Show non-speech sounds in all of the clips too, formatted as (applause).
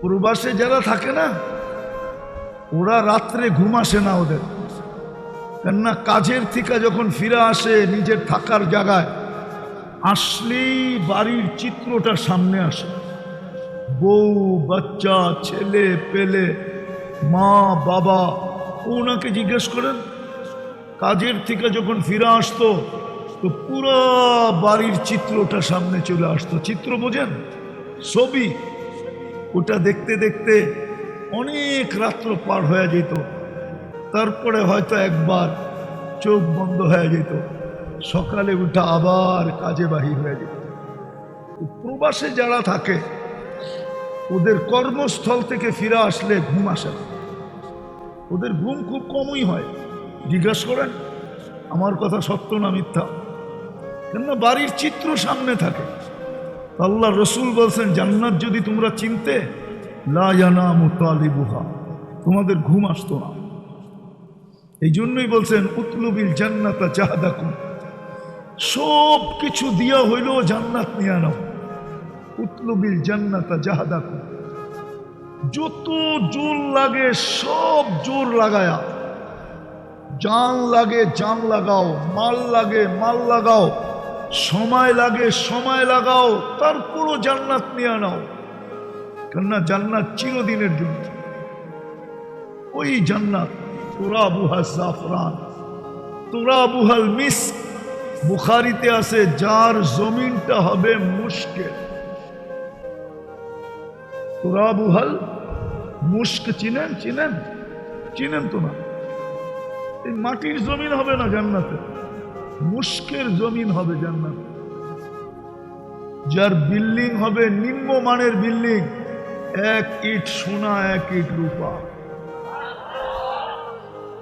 প্রবাসে যারা থাকে না, ওরা রাত্রে ঘুম আসে না ওদের। কেননা কাজের থেকে যখন ফিরে আসে নিজের থাকার জায়গায়, আসলেই বাড়ির চিত্রটা সামনে আসে। বউ, বাচ্চা, ছেলে, পেলে, মা, বাবা, ওনাকে জিজ্ঞেস করেন, কাজের থেকে যখন ফিরে আসতো, তো পুরো বাড়ির চিত্রটা সামনে চলে আসতো। চিত্র বোঝেন? ছবি। ওটা দেখতে দেখতে অনেক রাত্র পার হয়ে যেত। তারপরে হয়তো একবার চোখ বন্ধ হয়ে যেত। সকালে উঠা আবার কাজে বাহির হয়ে যেত। প্রবাসে যারা থাকে, ওদের কর্মস্থল থেকে ফিরে আসলে ঘুম আসে না। ওদের ঘুম খুব কমই হয়। জিজ্ঞাসা করেন, আমার কথা সত্য না মিথ্যা? কেননা বাড়ির চিত্র সামনে থাকে। আল্লাহ রসুল বলছেন, জান্নাত যদি তোমরা চিনতে মুতালিবুহা তোমাদের ঘুম আসতো না। এই জন্যই বলছেন উতলুবিল জান্নাতা চাহাদাকুম সব কিছু দিয়া হইলেও জান্নাত নিয়ে নাও। উতলুবিল জান্নাতা জাহাদাকুম, যত জোর লাগে, সব জোর লাগায়া, জান লাগে জান লাগাও, মাল লাগে মাল লাগাও সময় লাগে, সময় লাগাও তারপরও জান্নাত নিয়ে নাও। কেননা জান্নাত চিরদিনের জন্য। ওই জান্নাত তোরা বুহা জাফরান। তোরা বুহাল মিস বুখারিতে আছে, যার জমিনটা হবে মুশকিল। তোরা বুহাল মুস্ক চিনেন চিনেন? চিনেন তো না। এই মাটির জমিন হবে না জান্নাতে মুস্কের জমিন হবে জান্নাতে। যার বিল্ডিং হবে নিম্নমানের বিল্ডিং, এক ইট সোনা, এক ইট রূপা।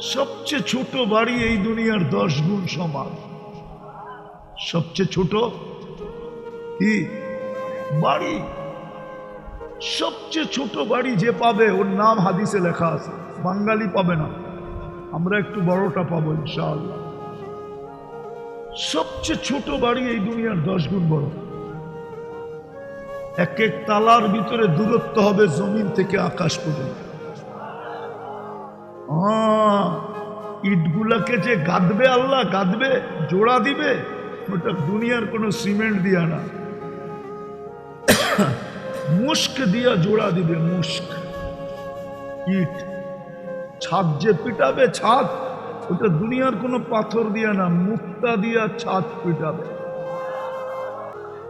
সবচেয়ে ছোট বাড়ি এই দুনিয়ার দশ গুণ সমান। সবচেয়ে ছোট কি? বাড়ি। সবচেয়ে ছোট বাড়ি যে পাবে, ওর নাম হাদিসে লেখা আছে। বাঙালি পাবে না। আমরা একটু বড়টা পাবো, ইনশাআল্লাহ। সবচেয়ে ছোট বাড়ি এই দুনিয়ার দশ গুণ বড়। এক এক তালার ভিতরে দূরত্ব হবে জমিন থেকে আকাশ পর্যন্ত। ইটগুলাকে যে গাঁদবে আল্লাহ, গাঁদবে, জোড়া দিবে, ওটা দুনিয়ার কোনো সিমেন্ট দিয়া না। মুস্ক দিয়া জোড়া দিবে মুস্ক ইট, ছাদ যে পিটাবে ছাদ ওটা দুনিয়ার কোনো পাথর দিয়া না, মুক্তা দিয়া ছাদ পিটাবে।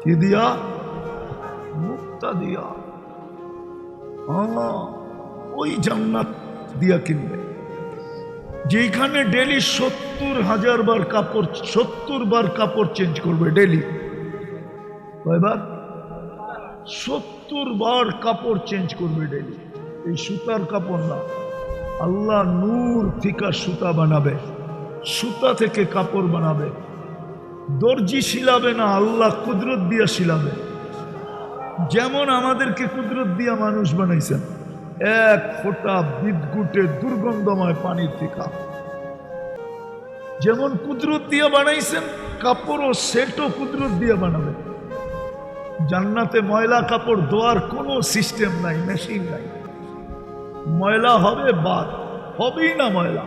কি দিয়া? মুক্তা দিয়া। ওই জান্নাত দিয়া কিনবে। যেখানে ডেলি সত্তর হাজার বার কাপড়, সত্তর বার কাপড় চেঞ্জ করবে ডেলি। কয়বার? সত্তর বার কাপড় চেঞ্জ করবে ডেলি। এই সুতার কাপড় না। আল্লাহ নূর থেকে সুতা বানাবে, সুতা থেকে কাপড় বানাবে। দর্জি শিলাবে না, আল্লাহ কুদরত দিয়া শিলাবে। যেমন আমাদেরকে কুদরত দিয়া মানুষ বানাইছেন, এক ফোঁটা বিদ্যুটে দুর্গন্ধময় পানির থেকে। যেমন কুদরত দিয়া বানাইছেন কাপড়ও সেটও কুদরত দিয়া বানাবে। জান্নাতে ময়লা কাপড় ধোয়ার কোনো সিস্টেম নাই মেশিন নাই। ময়লা হবে বাদ, হবেই না ময়লা।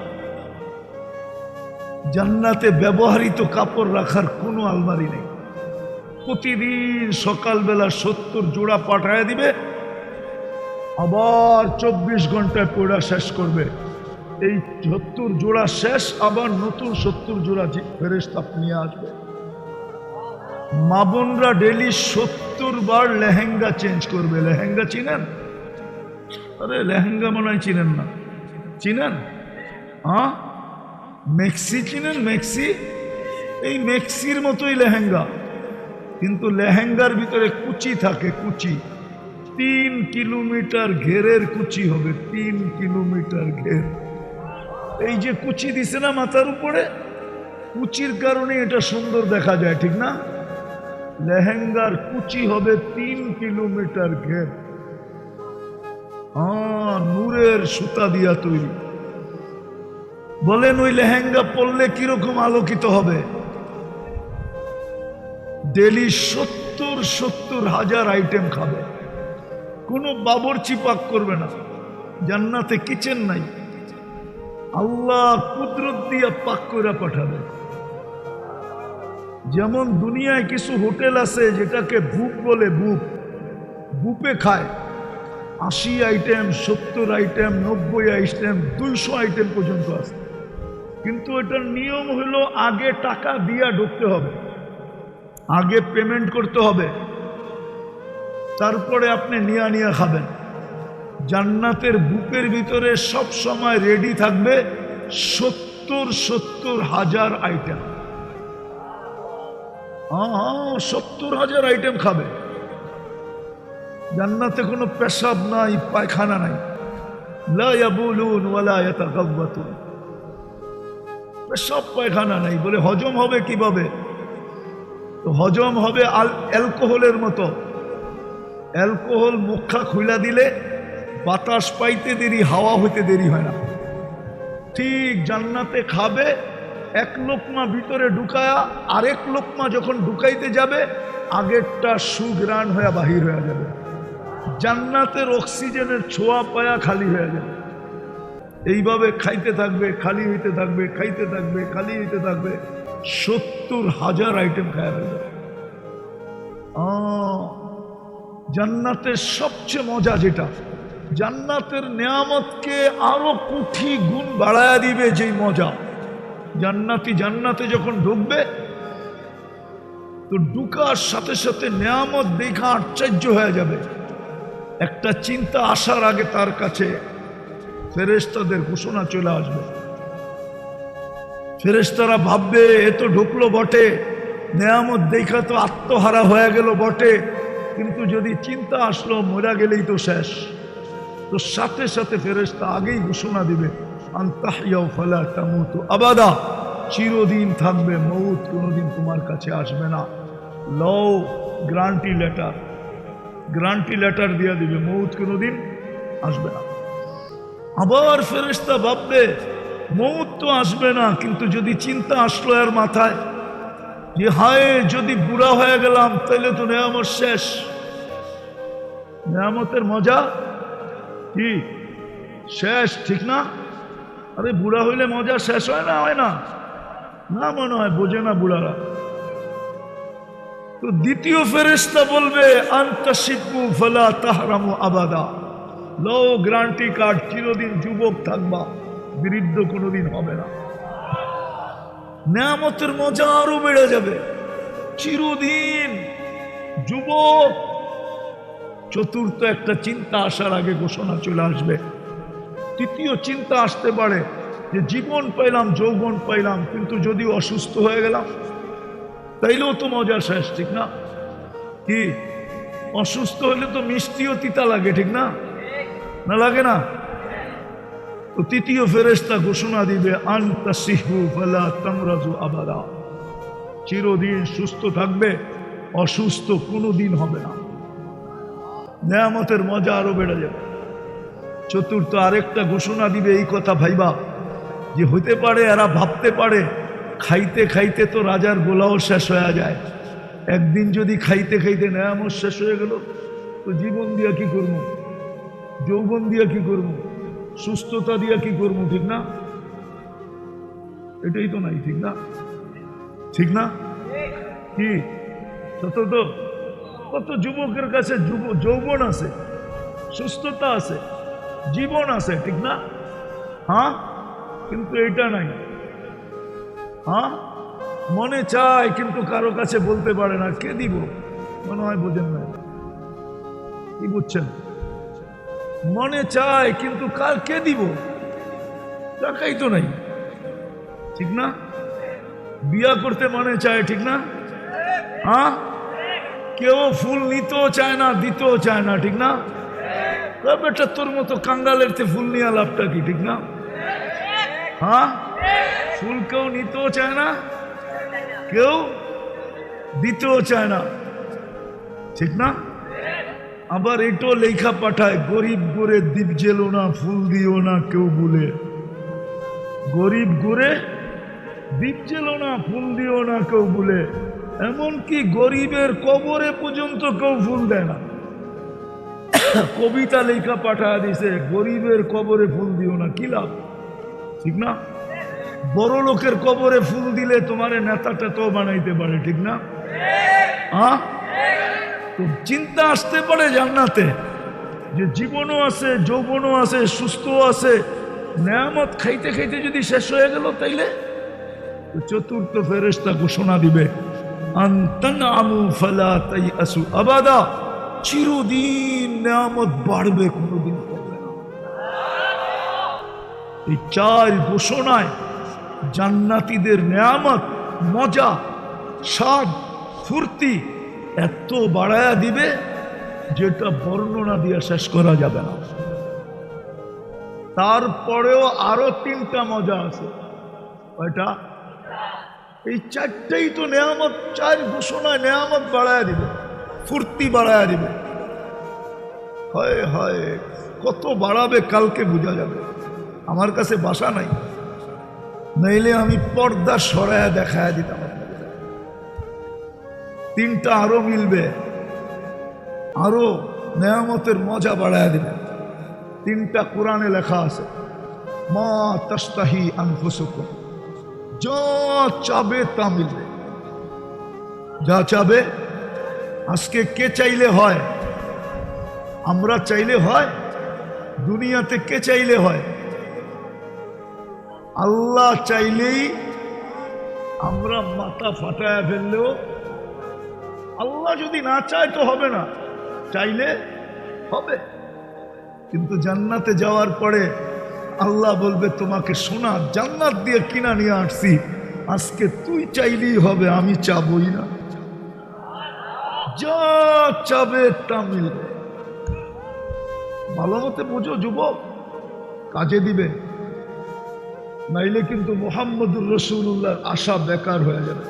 জান্নাতে ব্যবহৃত কাপড় রাখার কোনো আলমারি নেই। প্রতিদিন সকালবেলা সত্তর জোড়া পাঠায় দিবে, আবার চব্বিশ ঘন্টায় পড়া শেষ করবে। এই সত্তর জোড়া শেষ, আবার নতুন সত্তর জোড়া ফেরেস্তা নিয়ে আসবে। মা বোনরা ডেলি সত্তর বার লেহেঙ্গা চেঞ্জ করবে। লেহেঙ্গা চিনেন? আরে লেহেঙ্গা মনে হয় চিনেন না। চিনেন? হ্যাঁ? মেক্সি চিনেন? মেক্সি? এই মেক্সির মতোই লেহেঙ্গা। কিন্তু লেহেঙ্গার ভিতরে কুচি থাকে, কুচি। তিন কিলোমিটার ঘেরের কুচি হবে, তিন কিলোমিটার ঘের। এই যে কুচি দিছে না মাথার উপরে, কুচির কারণে এটা সুন্দর দেখা যায়, ঠিক না? লেহেঙ্গার কুচি হবে তিন কিলোমিটার ঘের। নূরের সুতা দিয়া তৈরি। বলেন, ওই লেহেঙ্গা পরলে কীরকম আলোকিত হবে? ডেলি সত্তর সত্তর হাজার আইটেম খাবে। কোনো বাবরচি পাক করবে না। জান্নাতে কিচেন নাই। আল্লাহ কুদরত দিয়া পাক করে পাঠাবে। যেমন দুনিয়ায় কিছু হোটেল আছে যেটাকে বুক বলে বুক বুপে খায়। আশি আইটেম সত্তর আইটেম নব্বই আইটেম দুইশো আইটেম পর্যন্ত আছে। কিন্তু এটার নিয়ম হলো আগে টাকা দিয়া ঢুকতে হবে, আগে পেমেন্ট করতে হবে, তারপরে আপনি নিয়া নিয়া খাবেন। জান্নাতের বুকের ভিতরে সব সময় রেডি থাকবে সত্তর সত্তর হাজার আইটেম হ্যাঁ সত্তর হাজার আইটেম খাবে। জান্নাতে কোনো পেশাব নাই, পায়খানা নাই। পেশাব, পায়খানা নাই, বলে হজম হবে কীভাবে? তো হজম হবে আল অ্যালকোহলের মতো। অ্যালকোহল মুখা খুলা দিলে বাতাস পাইতে দেরি, হাওয়া হইতে দেরি হয় না। ঠিক জান্নাতে খাবে, এক লোকমা ভিতরে ঢুকায়া আরেক লোকমা যখন ঢুকাইতে যাবে, আগেরটা সুগ্রাণ হয়ে বাহির হয়ে যাবে। জান্নাতের অক্সিজেনের ছোঁয়া পায়া খালি হয়ে যাবে এইভাবে খাইতে থাকবে, খালি হইতে থাকবে, খাইতে থাকবে, খালি হইতে থাকবে, সত্তর হাজার আইটেম খাওয়া হয়ে জান্নাতের সবচেয়ে মজা যেটা, জান্নাতের নেয়ামতকে আরও কোটি গুণ বাড়ায়া দিবে যেই মজা। জান্নাতি জান্নাতে যখন ঢুকবে, তো ঢুকার সাথে সাথে নেয়ামত দেখা আশ্চর্য হয়ে যাবে। একটা চিন্তা আসার আগে তার কাছে ফেরেস্তাদের ঘোষণা চলে আসবে। ফেরেস্তারা ভাববে, এ তো ঢুকলো বটে। নেয়ামত দেখা তো আত্মহারা হয়ে গেল বটে। কিন্তু যদি চিন্তা আসলো, মরা গেলেই তো শেষ। তো সাথে সাথে ফেরেস্তা আগেই ঘোষণা দিবে আবাদা। চিরদিন থাকবে মৌত কোনোদিন তোমার কাছে আসবে না। লও গ্রান্টি লেটার। গ্রান্টি লেটার দিয়ে দিবে, মৌত কোনোদিন আসবে না। আবার ফেরেস্তা ভাববে, মৌত তো আসবে না, কিন্তু যদি চিন্তা আসলো এর মাথায়, যে হায়, যদি বুড়া হয়ে গেলাম তাহলে তো নেয়ামত শেষ। নেয়ামতের মজা কি? শেষ, ঠিক না? আরে বুড়া হইলে মজা শেষ হয় না হয় না? না মনে হয়, বোঝে না বুড়ারা। তো দ্বিতীয় ফেরেস্তা বলবে আন্তাশিপু ফলা তাহরামু আবাদা। লো গ্রান্টি কার্ড, চিরদিন যুবক থাকবা, বৃদ্ধ কোনোদিন হবে না। নেয়ামতের মজা আরও বেড়ে যাবে। চিরদিন যুবক। চতুর্থ একটা চিন্তা আসার আগে ঘোষণা চলে আসবে। তৃতীয় চিন্তা আসতে পারে যে, জীবন পাইলাম, যৌবন পাইলাম, কিন্তু যদি অসুস্থ হয়ে গেলাম তাইলেও তো মজা শেষ, ঠিক না? কি? অসুস্থ হলে তো মিষ্টিও তিতা লাগে, ঠিক না? না লাগে না? তো তৃতীয় ফেরেস্তা ঘোষণা দিবে, আন্তা সিহু ফালা তামরাজু আবাদা। চিরদিন সুস্থ থাকবে, অসুস্থ কোনো দিন হবে না। নেয়ামতের মজা আরও বেড়ে যাবে। চতুর্থ আরেকটা ঘোষণা দিবে, এই কথা ভাইবা, যে হইতে পারে, এরা ভাবতে পারে খাইতে খাইতে তো রাজার গোলাও শেষ হয়ে যায়। একদিন যদি খাইতে খাইতে নেয়ামত শেষ হয়ে গেল, তো জীবন দিয়া কি করব? যৌবন দিয়া কি করব? সুস্থতা দিয়া কি করব, ঠিক না? এটাই তো নাই, ঠিক না? ঠিক না? কি? সত্য তো? কত যুবকের কাছে যুব, যৌবন আছে, সুস্থতা আছে, জীবন আছে, ঠিক না? হ্যাঁ? কিন্তু এটা নাই। হ্যাঁ? মনে চায়, কিন্তু কারও কাছে বলতে পারে না, কে দিব? মনে হয় বোঝেন না কি বুঝছেন? মনে চায়, কিন্তু কার কে দিব? টাকাই তো নাই। ঠিক না? বিয়া করতে মনে চায়, ঠিক না? হ্যাঁ? কেউ ফুল নিতেও চায় না, দিতেও চায় না, ঠিক না? বেটা তোর মতো কাঙ্গালের ফুল নিয়ে লাভটা কি, ঠিক না? হ্যাঁ? ফুল কেউ নিতেও চায় না, কেউ দিতেও চায় না। ঠিক না? আবার এটো লেখা পাঠায়, গরিব গোরে দ্বীপ জেলো না, ফুল দিও না কেউ বলে। গরিব গোরে দ্বীপ জেলো না, ফুল দিও না কেউ বলে। এমনকি গরিবের কবরে পর্যন্ত কেউ ফুল দেয় না। কবিতা লেখা পাঠায় দিছে, গরিবের কবরে ফুল দিও না, কি লাভ? ঠিক না? বড় লোকের কবরে ফুল দিলে তোমার নেতা টেতো বানাইতে পারে, ঠিক না? হ্যাঁ? চিন্তা আসতে পারে জান্নাতে যে জীবনও আছে, যৌবনও আছে সুস্থ আছে। নেয়ামত খাইতে খাইতে যদি শেষ হয়ে গেল তাইলে চতুর্থ ফেরেস্তা ঘোষণা দিবে আবাদা। চিরদিন নেয়ামত বাড়বে কোনোদিন এই চার ঘোষণায় জান্নাতীদের নেয়ামত, মজা, স্বাদ, ফুর্তি এত বাড়ায়া দিবে যেটা বর্ণনা দিয়ে শেষ করা যাবে না। তারপরেও আরও তিনটা মজা আছে। কয়টা? এই চারটাই তো নেয়ামত, চার ঘোষণায় নেয়ামত বাড়ায় দিবে, ফুর্তি বাড়ায় দিবে। হয় হয়, কত বাড়াবে কালকে বোঝা যাবে। আমার কাছে বাসা নাই। নইলে আমি পর্দা সরায় দেখায় দিতাম। তিনটা আরও মিলবে, আরও নেয়ামতের মজা বাড়ায় দিবে। তিনটা কোরআনে লেখা আছে, মা তস্তাহি আনফুসুকুম, যা চাবে তা মিলবে। যা চাবে, আজকে কে চাইলে হয়? আমরা চাইলে হয়? দুনিয়াতে কে চাইলে হয়? আল্লাহ চাইলেই আমরা মাথা ফাটায় ফেললেও আল্লাহ যদি না চায় তো হবে না। চাইলে হবে। কিন্তু জান্নাতে যাওয়ার পরে আল্লাহ বলবে, তোমাকে সোনা জান্নাত দিয়ে কিনা নিয়ে আসছি। আজকে তুই চাইলেই হবে, আমি চাবই না। যা চাবে তা মিলবে। ভালো মতে বোঝো, যুবক, কাজে দিবে। নাইলে কিন্তু মোহাম্মদুর রসুল্লাহর আশা বেকার হয়ে যাবে।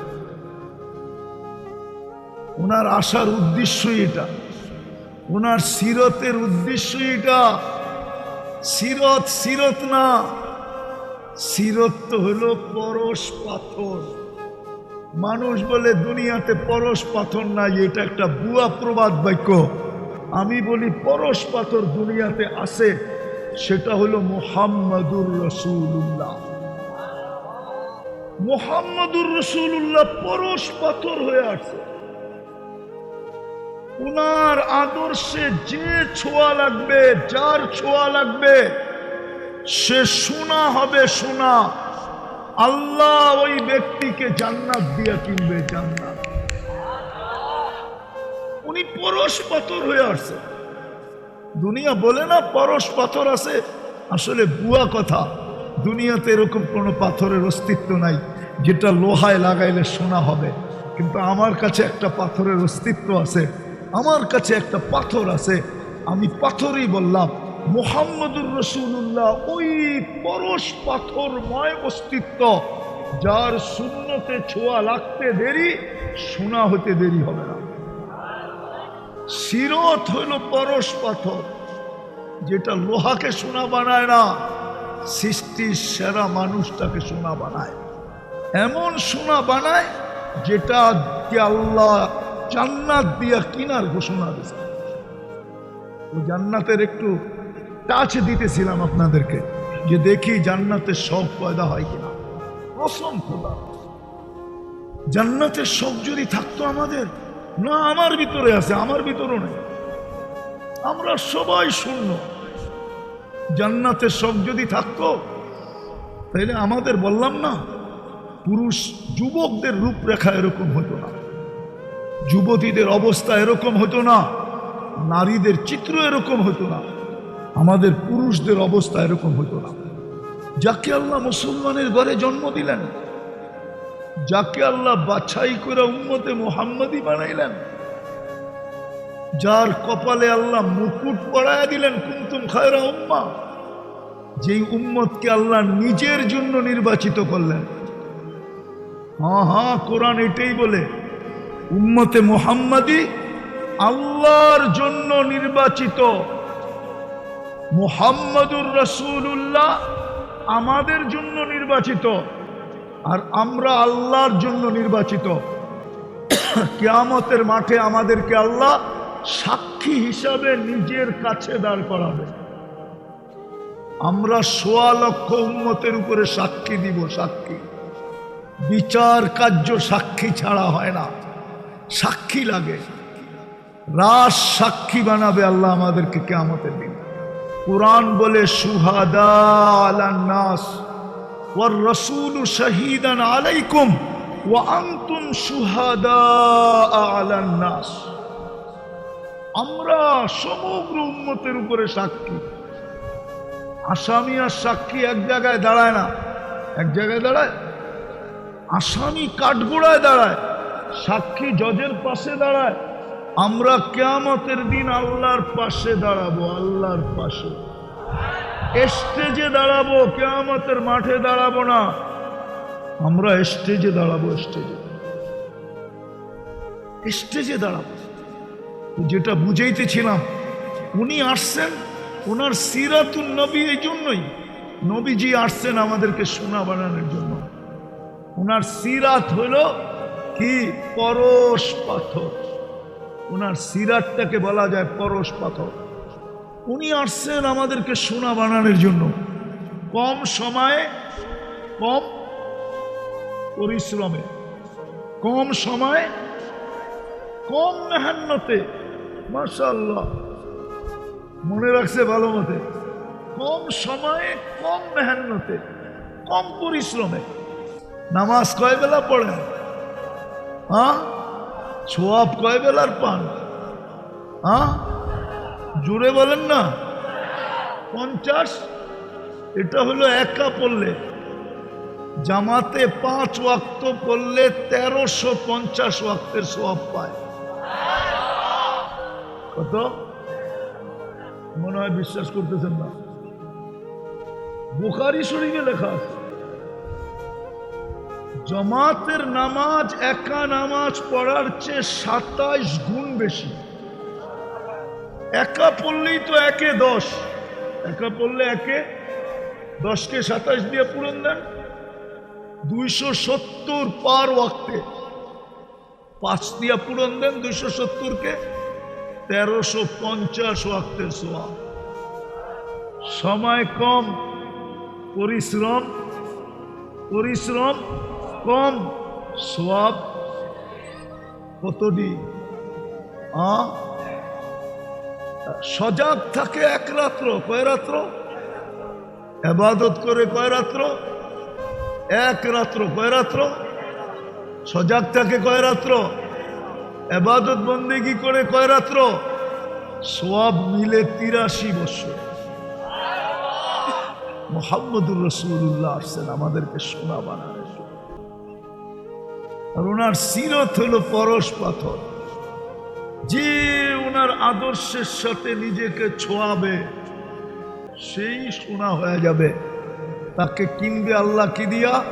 ওনার আশার উদ্দেশ্যই এটা। ওনার সিরতের উদ্দেশ্যই এটা। সিরত সিরত না। সিরত তো হলো পরশ পাথর। মানুষ বলে দুনিয়াতে পরশ পাথর নাই, এটা একটা বুয়া প্রবাদ বাক্য। আমি বলি পরশ পাথর দুনিয়াতে আছে, সেটা হলো মোহাম্মদুর রসুল্লাহ মোহাম্মদুর রসুল্লাহ পরশ পাথর হয়ে আছে উনার আদর্শে যে ছোঁয়া লাগবে, যার ছোঁয়া লাগবে, সে সোনা হবে সোনা। আল্লাহ ওই ব্যক্তিকে জান্নাত দিয়ে কিনবে জান্নাত। উনি পরশ পাথর হয়ে আসছে। দুনিয়া বলে না পরশ পাথর আছে, আসলে বুয়া কথা। দুনিয়াতে এরকম কোনো পাথরের অস্তিত্ব নাই, যেটা লোহায় লাগাইলে সোনা হবে। কিন্তু আমার কাছে একটা পাথরের অস্তিত্ব আছে, আমার কাছে একটা পাথর আছে। আমি পাথরই বললাম, মোহাম্মদুর রসুল্লাহ ওই পরশ পাথরময় অস্তিত্ব, যার শূন্যতে ছোঁয়া লাগতে দেরি, সোনা হতে দেরি হবে না। সিরত হইল পরশ পাথর, যেটা লোহাকে সোনা বানায় না। সৃষ্টির সেরা মানুষ তাকে সোনা বানায়। এমন সোনা বানায় যেটা আল্লাহ জান্নাত দিয়া কিনার ঘোষণা দিয়েছে ও জান্নাতের একটু টাচ দিতেছিলাম আপনাদেরকে যে দেখি জান্নাতের সব পয়দা হয় কিনা। কসম খোদা। জান্নাতের সব যদি থাকতো আমাদের, না আমার ভিতরে আছে, আমার ভিতরও নেই। আমরা সবাই শূন্য। জান্নাতের শখ যদি থাকতো তাহলে আমাদের বললাম না, পুরুষ যুবকদের রূপরেখা এরকম হতো না, যুবতীদের অবস্থা এরকম হতো না, নারীদের চিত্র এরকম হতো না, আমাদের পুরুষদের অবস্থা এরকম হতো না। যাকে আল্লাহ মুসলমানের ঘরে জন্ম দিলেন, যাকে আল্লাহ বাছাই করে উম্মতে মোহাম্মদী বানাইলেন যার কপালে আল্লাহ মুকুট পড়ায় দিলেন কুমতুম খায়রা উম্মা। যেই উম্মতকে আল্লাহ নিজের জন্য নির্বাচিত করলেন। হ্যাঁ হ্যাঁ কোরআন এটাই বলে, উম্মতে মোহাম্মদী আল্লাহর জন্য নির্বাচিত। মোহাম্মদুর রসুল্লাহ আমাদের জন্য নির্বাচিত আর আমরা আল্লাহর জন্য নির্বাচিত। (coughs) কেয়ামতের মাঠে আমাদেরকে আল্লাহ সাক্ষী হিসাবে নিজের কাছে দাঁড় করাবে। আমরা সোয়া লক্ষ উন্মতের উপরে সাক্ষী দিব, সাক্ষী। বিচার কার্য সাক্ষী ছাড়া হয় না। সাক্ষী লাগে। রাস সাক্ষী বানাবে আল্লাহ আমাদেরকে কেমতের দিন। কোরআন বলে, সুহাদা আলান্নাস ওয়ার রসুল সুহাদা আলান্নাস আমরা সমগ্র উন্মতের উপরে সাক্ষী। আসামি আর সাক্ষী এক জায়গায় দাঁড়ায় না, এক জায়গায় দাঁড়ায়। আসামি কাঠগোড়ায় দাঁড়ায়, সাক্ষী জজের পাশে দাঁড়ায়। আমরা কেয়ামতের দিন আল্লাহর পাশে দাঁড়াবো, আল্লাহর পাশে। স্টেজে দাঁড়াবো, কেয়ামতের মাঠে দাঁড়াবো না। আমরা স্টেজে দাঁড়াবো, স্টেজে। স্টেজে দাঁড়াবো। যেটা বুঝাইতেছিলাম, উনি আসছেন ওনার সিরাতুন নবী এই জন্যই নবীজি আসছেন আমাদেরকে সোনা বানানোর জন্য। ওনার সিরাত হলো কি? পরশ পাথর। ওনার সিরাতটাকে বলা যায় পরশ পাথর। উনি আসছেন আমাদেরকে সোনা বানানোর জন্য। কম সময়ে, কম পরিশ্রমে। কম সময়ে, কম মেহান্নতে। মাশাল্লাহ মনে রাখছে ভালো মতে, কম সময়ে, কম মেহান্নতে, কম পরিশ্রমে। নামাজ কয় বেলা পড়েন? হ্যাঁ? ছোয়াব কয় বেলার পান? হ্যাঁ? জুড়ে বলেন না। পঞ্চাশ? এটা হলো একা পড়লে। জামাতে পাঁচ ওয়াক্ত পড়লে তেরোশো পঞ্চাশ ওয়াক্তের সোয়াব পায়। কত? মনে হয় বিশ্বাস করতেছেন না। বুখারি শরীফে লেখা আছে, জমাতের নামাজ, একা নামাজ পড়ার চেয়ে সাতাইশ গুণ বেশি। একা পড়লেই তো একে দশ। একা পড়লে একে দশকে সাতাইশ দিয়ে পূরণ দেন। দুইশো সত্তর পার ওয়াক্তে পাঁচ দিয়া পূরণ দেন, দুইশো সত্তরকে তেরোশো পঞ্চাশ ওয়াক্তের সোয়া সময় কম, পরিশ্রম পরিশ্রম কম, সোয়াব কতটি সজাগ থাকে এক রাত্র, কয় রাত্র? এবাদত করে কয় রাত্র? এক রাত্র, কয় রাত্র? সজাগ থাকে কয় রাত্র? এবাদত বন্দেগি করে কয় রাত্র? সব মিলে তিরাশি বছর। মোহাম্মদুর রসুল্লাহ আসছেন আমাদেরকে সোনা জন্য। আর ওনার সিরত হল পরশ পাথর। যে ওনার আদর্শের সাথে নিজেকে ছোঁয়াবে, সেই সোনা হয়ে যাবে। তাকে কিনবে আল্লাহ কি দিয়া?